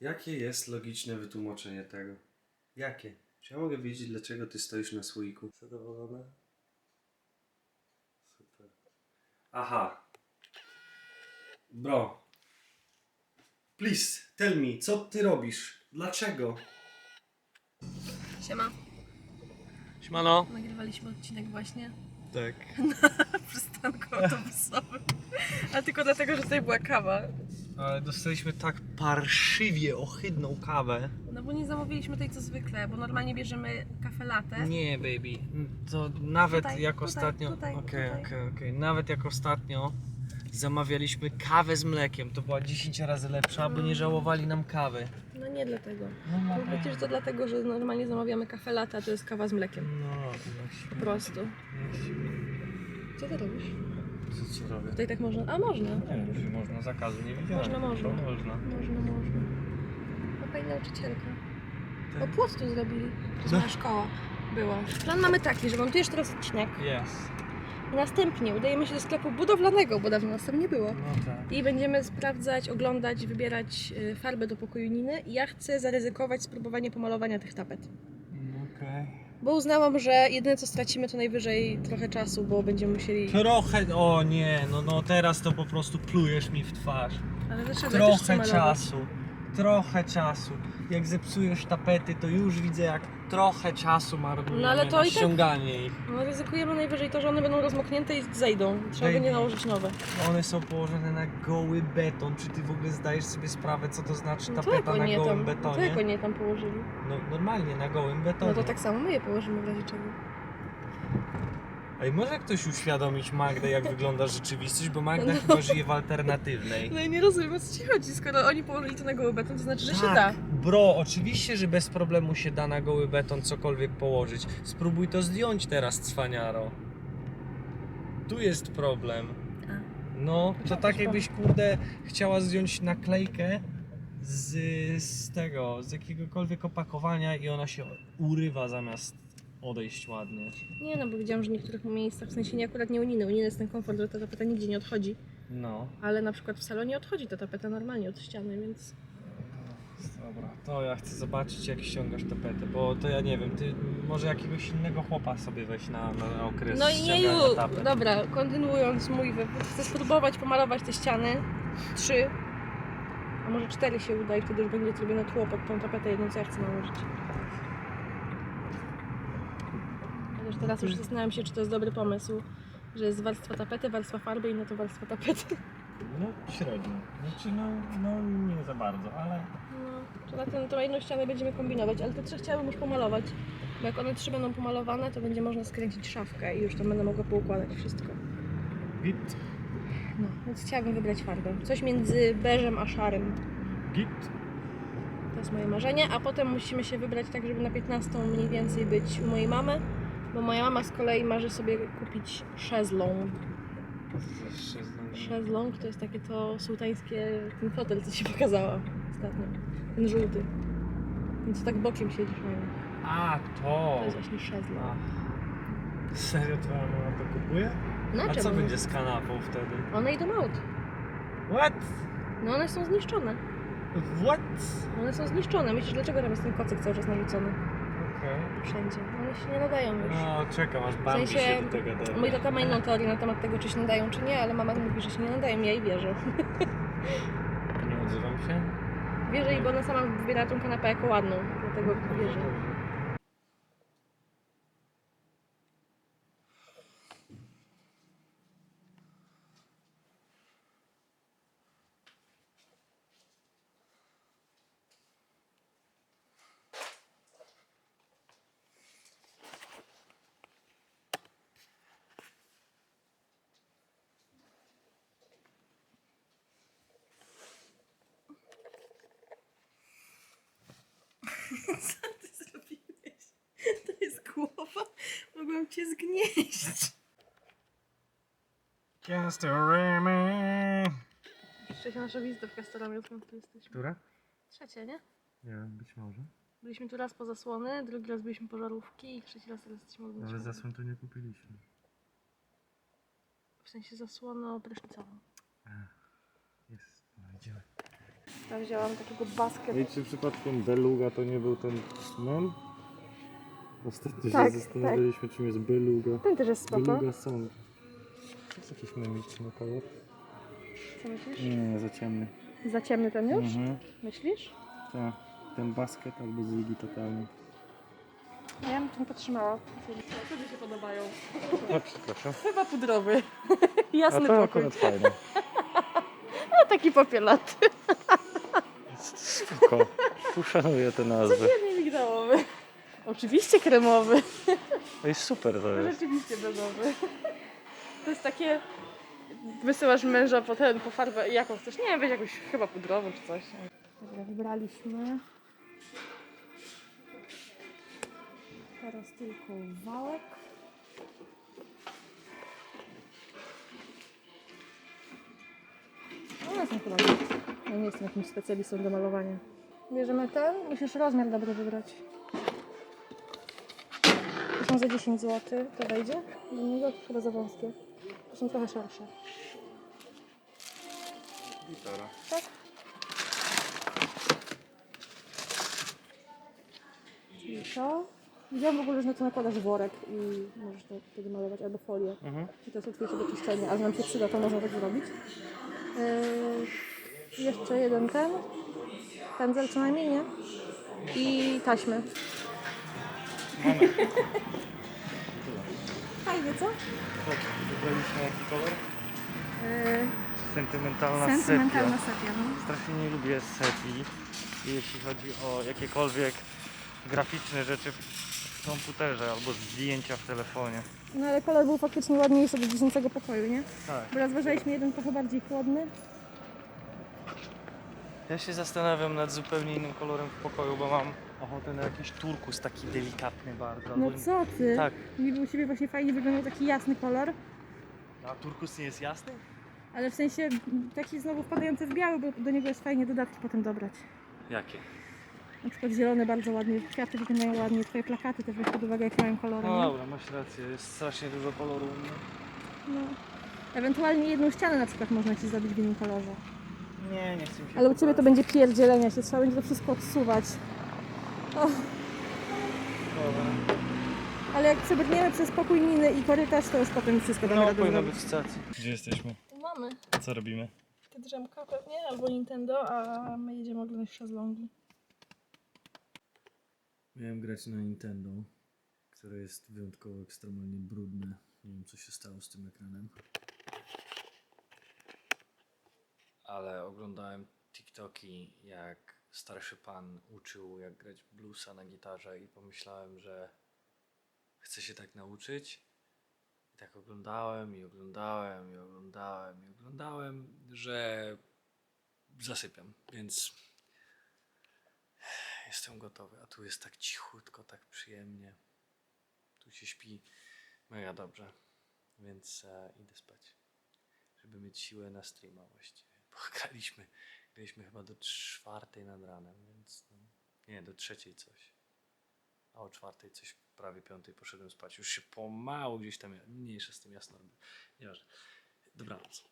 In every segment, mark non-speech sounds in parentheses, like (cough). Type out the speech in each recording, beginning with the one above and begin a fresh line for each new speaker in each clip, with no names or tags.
Jakie jest logiczne wytłumaczenie tego? Jakie? Czy ja mogę wiedzieć, dlaczego ty stoisz na słoiku? Zadowolona? Super. Aha. Bro. Please, tell me, co ty robisz? Dlaczego?
Siema,
Siemano.
nagrywaliśmy odcinek właśnie
Tak. (laughs)
na przystanku autobusowym. A tylko dlatego, że tutaj była kawa.
Ale dostaliśmy tak parszywie ohydną kawę.
No bo nie zamówiliśmy tej co zwykle, bo normalnie bierzemy kafe latte.
Nie, baby. To nawet
Tutaj,
jak
tutaj,
ostatnio.
tutaj,
Okej,
tutaj.
okej, okej. Nawet jak ostatnio zamawialiśmy kawę z mlekiem, to była 10 razy lepsza, bo nie żałowali nam kawy.
No nie dlatego.
No,
To przecież to dlatego, że normalnie zamawiamy kafe latte, a to jest kawa z mlekiem.
No,
Po prostu. Co ty robisz?
Co, co robię?
Tutaj tak można. A można.
Nie wiem, czy można zakazu nie widziałem.
Można, można.
To można.
Można, można. No pani nauczycielka.
Tak.
O płot tu zrobili. To jest
No.
moja szkoła. Była. Plan mamy taki, że montujesz teraz odcinek.
Jest.
Następnie udajemy się do sklepu budowlanego, bo dawno nas tam nie było.
No tak.
I będziemy sprawdzać, oglądać, wybierać y, farbę do pokoju Niny. I ja chcę zaryzykować spróbowanie pomalowania tych tapet.
Okej.
Bo uznałam, że jedyne co stracimy to najwyżej trochę czasu, bo będziemy musieli...
Trochę, o nie, no, no teraz to po prostu plujesz mi w twarz.
Ale dlaczego? Ja też chcę
Trochę
malować.
czasu. Trochę czasu. Jak zepsujesz tapety, to już widzę jak trochę czasu marnujemy
No ale to
na
i tak-
ściąganie ich.
No ryzykujemy najwyżej to, że one będą rozmoknięte i zejdą. Trzeba
Baby.
będzie nałożyć nowe.
One są położone na goły beton. Czy ty w ogóle zdajesz sobie sprawę, co to znaczy
No to jak
tapeta na
oni je
gołym
tam, to
betonie?
jak oni je tam położyli?
No normalnie, na gołym betonie.
No to tak samo my je położymy w razie czego.
Ej, może ktoś uświadomić Magdę, jak wygląda rzeczywistość, bo Magda chyba żyje w alternatywnej.
No i nie rozumiem o co ci chodzi. Skoro oni położyli to na goły beton, to znaczy, że się
Tak,
da.
Bro, oczywiście, że bez problemu się da na goły beton cokolwiek położyć. Spróbuj to zdjąć teraz, cwaniaro. Tu jest problem. No, to tak jakbyś, kurde, chciała zdjąć naklejkę z, z tego, z jakiegokolwiek opakowania i ona się urywa zamiast odejść ładnie.
Nie no, bo widziałam, że w niektórych miejscach, w sensie nie akurat nie u Niny, u Niny jest ten komfort, że ta tapeta nigdzie nie odchodzi,
No.
ale na przykład w salonie odchodzi ta tapeta normalnie od ściany, więc...
Dobra, to ja chcę zobaczyć jak ściągasz tapetę, bo to ja nie wiem, ty może jakiegoś innego chłopa sobie weź na, na okres
No i nie
ściągania
ju...
tapet.
Dobra, kontynuując mój wywód, chcę spróbować pomalować te ściany. Trzy. A może cztery się uda i wtedy już będzie zrobione tło pod tą tapetę jedną, co ja chcę nałożyć. Chociaż teraz już zastanawiam się, czy to jest dobry pomysł, że jest warstwa tapety, warstwa farby i na to warstwa tapety.
No średnio. Znaczy no, no nie za bardzo, ale...
No, to na tę tą jedną ścianę będziemy kombinować, ale te trzy chciałabym już pomalować. Bo jak one trzy będą pomalowane, to będzie można skręcić szafkę i już tam będę mogła poukładać wszystko.
Git,
No, więc chciałabym wybrać farbę. Coś między beżem a szarym.
git.
To jest moje marzenie, a potem musimy się wybrać tak, żeby na 15 mniej więcej być u mojej mamy, bo moja mama z kolei marzy sobie kupić szezlong. Szezlong to jest takie to sułtańskie, ten fotel, co ci pokazała ostatnio. Ten żółty. Ten, co tak bokiem siedzi fajnie.
A, to!
To jest właśnie szezlong.
A. Serio twoja mama to kupuje?
No,
A co
czemu?
będzie z kanapą wtedy?
One idą out.
What?
No one są zniszczone.
What?
One są zniszczone. Myślisz, dlaczego tam jest ten kocyk cały czas narzucony?
Okej.
Wszędzie. One się nie nadają już.
No, czekam aż Bambi
W sensie,
się do tego dowie.
Mój tata ma inną teorię na temat tego, czy się nadają, czy nie, ale mama mówi, że się nie nadają, ja jej wierzę. (laughs)
Nie odzywam się?
Wierzę jej, bo ona sama wybiera tą kanapę jako ładną, dlatego wierzę. (laughs) Co ty zrobiłeś? To jest głowa. Mogłam cię zgnieść.
Castoramy.
Trzecia nasza wizyta w Castoramie, odkąd tu jesteśmy.
Która?
Trzecia, nie?
Nie wiem, być może.
Byliśmy tu raz po zasłony, drugi raz byliśmy po żarówki i trzeci raz teraz jesteśmy odwróceni.
Ale zasłon tu nie kupiliśmy.
W sensie zasłoną prysznicową.
Jest, no idziemy.
Ja wzięłam takiego basket.
Ej, czy przypadkiem Beluga to nie był ten mem? Ostatnio
Tak,
się zastanawialiśmy, czym jest Beluga.
Ten też jest spoko.
Beluga song. To jest jakiś memiczny kolor?
Co myślisz?
Nie, za ciemny.
Za ciemny ten już?
Mhm.
Myślisz?
Tak. Ten basket albo Ziggy totalnie.
Ja bym tym potrzymała. Się podobają?
A, przepraszam.
Chyba pudrowy. (laughs)
A
Jasny
to
pokój.
akurat fajne.
A (laughs) taki popielaty.
Spoko. Uszanuję te nazwy.
Nie migdałowy. Oczywiście kremowy.
Ej, super to
To
jest.
rzeczywiście bezowy. To jest takie... Wysyłasz męża po ten, po farbę i jaką chcesz? Nie wiem, weź jakąś chyba pudrową czy coś. Dobra, wybraliśmy. Teraz tylko wałek. One są chyba. Ja nie jestem jakimś specjalistą do malowania. Bierzemy ten, musisz rozmiar dobry wybrać. To są za 10 zł, to wejdzie? Do niego to chyba za wąskie. To są trochę szersze.
Gitara.
Tak? Czyli to. Widziałam w ogóle, że na to nakładasz worek i możesz to wtedy malować, albo folię.
Mhm.
I to jest łatwiejsze do czyszczenia, a że nam się przyda, to można tak zrobić. Yy, jeszcze jeden ten. Pędzel co najmniej, nie? I taśmy. (laughs) Fajnie, co?
Wybraliśmy jaki kolor? Sentymentalna,
sentymentalna
sepia.
sepia, no.
Strasznie nie lubię sepii, jeśli chodzi o jakiekolwiek graficzne rzeczy w komputerze albo zdjęcia w telefonie.
No ale kolor był faktycznie ładniejszy do dziesiątego pokoju, nie?
Tak.
Bo rozważaliśmy jeden trochę bardziej chłodny.
Ja się zastanawiam nad zupełnie innym kolorem w pokoju, bo mam ochotę na jakiś turkus taki delikatny bardzo.
No
albo-
co ty?
Tak.
Mi u Ciebie właśnie fajnie wyglądał taki jasny kolor,
A turkus nie jest jasny?
ale w sensie taki znowu wpadający w biały, bo do niego jest fajnie dodatki potem dobrać.
Jakie?
Na przykład zielony bardzo ładnie, kwiaty wyglądają ładnie, Twoje plakaty też weź pod uwagę jakie mają kolory.
No
nie?
dobra, masz rację, jest strasznie dużo koloru u mnie.
No. Ewentualnie jedną ścianę na przykład można Ci zrobić w innym kolorze.
Nie, nie chcę mi się
Ale u Ciebie to będzie pierdzielenia się, trzeba będzie to wszystko odsuwać. O,
Dobra.
ale jak przebrniemy przez pokój Niny i korytarz, to już potem wszystko damy
No,
radę
powinno
zrobić.
być stacji. Gdzie jesteśmy?
Mamy.
Co robimy?
Drzemka pewnie, albo Nintendo, a my jedziemy oglądać szezlongi.
Miałem grać na Nintendo, które jest wyjątkowo ekstremalnie brudne. Nie wiem co się stało z tym ekranem. Ale oglądałem TikToki, jak starszy pan uczył jak grać bluesa na gitarze i pomyślałem, że chcę się tak nauczyć. I tak oglądałem i oglądałem i oglądałem i oglądałem, że zasypiam, więc Jestem gotowy, a tu jest tak cichutko, tak przyjemnie. Tu się śpi mega dobrze, więc e, idę spać, żeby mieć siłę na streama właściwie. Bo graliśmy, graliśmy chyba do czwartej nad ranem, więc no, nie, do trzeciej coś. A o czwartej coś, prawie piątej poszedłem spać. Już się pomału gdzieś tam, mniejsze z tym jasno robię. Nieważne. Dobranoc.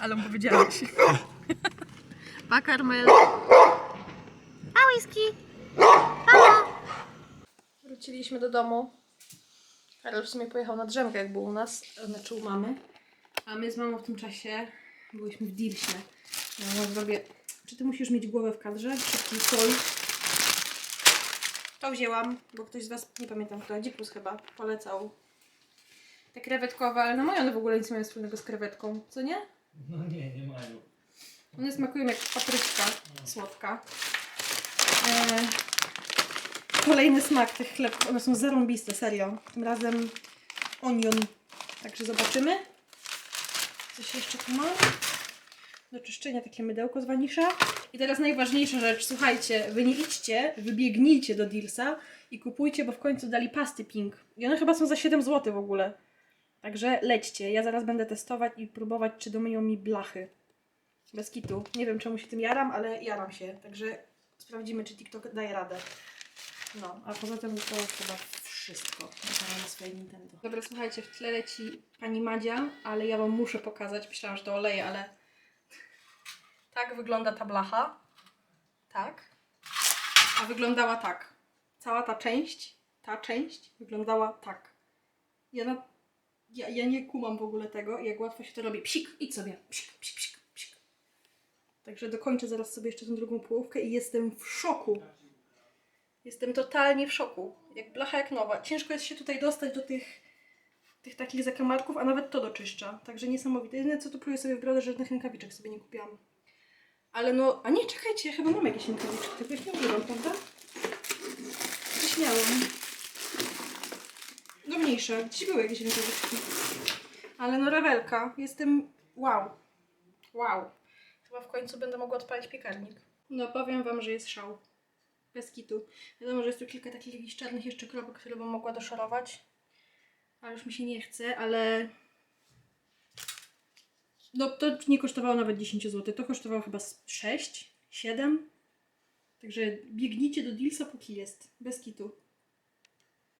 Ale mu powiedziałeś. Pa, Karmel. Pa, whisky. Wróciliśmy do domu. Karol w sumie pojechał na drzemkę, jak był u nas, znaczy u mamy. A my z mamą w tym czasie byliśmy w Dilsie. Ja zrobię... Czy ty musisz mieć głowę w kadrze? Szybki sól. To wzięłam, bo ktoś z Was, nie pamiętam kto, Dzikus chyba, polecał. Te krewetkowe, ale no mają one w ogóle nic mają wspólnego z krewetką, co nie?
No nie, nie mają.
One smakują jak papryczka słodka. E, kolejny smak tych chlebków. One są zarąbiste, serio. Tym razem onion. Także zobaczymy. Coś jeszcze tu mam. Do czyszczenia takie mydełko z wanisza. I teraz najważniejsza rzecz. Słuchajcie, wy nie idźcie, wybiegnijcie do Dealsa i kupujcie, bo w końcu dali pasty Pink. I one chyba są za 7 zł w ogóle. Także lećcie. Ja zaraz będę testować i próbować, czy domyją mi blachy. Bez kitu. Nie wiem czemu się tym jaram, ale jaram się. Także sprawdzimy, czy TikTok daje radę. No, a poza tym to chyba wszystko na na swoje Nintendo. Dobra, słuchajcie, w tle leci pani Madzia, ale ja wam muszę pokazać. Myślałam, że to oleje, ale tak wygląda ta blacha. Tak. A wyglądała tak. Cała ta część, ta część wyglądała tak. Ja, na, ja, ja nie kumam w ogóle tego, jak łatwo się to robi. Psik, idź sobie. Psik, psik, psik, psik. Także dokończę zaraz sobie jeszcze tę drugą połówkę i jestem w szoku. Jestem totalnie w szoku. Jak blacha jak nowa. Ciężko jest się tutaj dostać do tych, tych takich zakamarków, a nawet to doczyszcza. Także niesamowite. Jedyne co tu pluję sobie w brodę, żadnych rękawiczek sobie nie kupiłam. Ale no, a nie, czekajcie, ja chyba mam jakieś rękawiczki, tylko ich nie używam, prawda? Śmiałam. No mniejsza, gdzieś były jakieś rękawiczki. Ale no rewelka, jestem wow. Wow. Chyba w końcu będę mogła odpalić piekarnik. No powiem wam, że jest szał. Bez. Wiadomo, że jest tu kilka takich jakichś czarnych jeszcze kropek, które bym mogła doszorować. Ale już mi się nie chce, ale... No to nie kosztowało nawet 10 zł. To kosztowało chyba z 6, 7. Także biegnijcie do Dealsa póki jest. Bez kitu.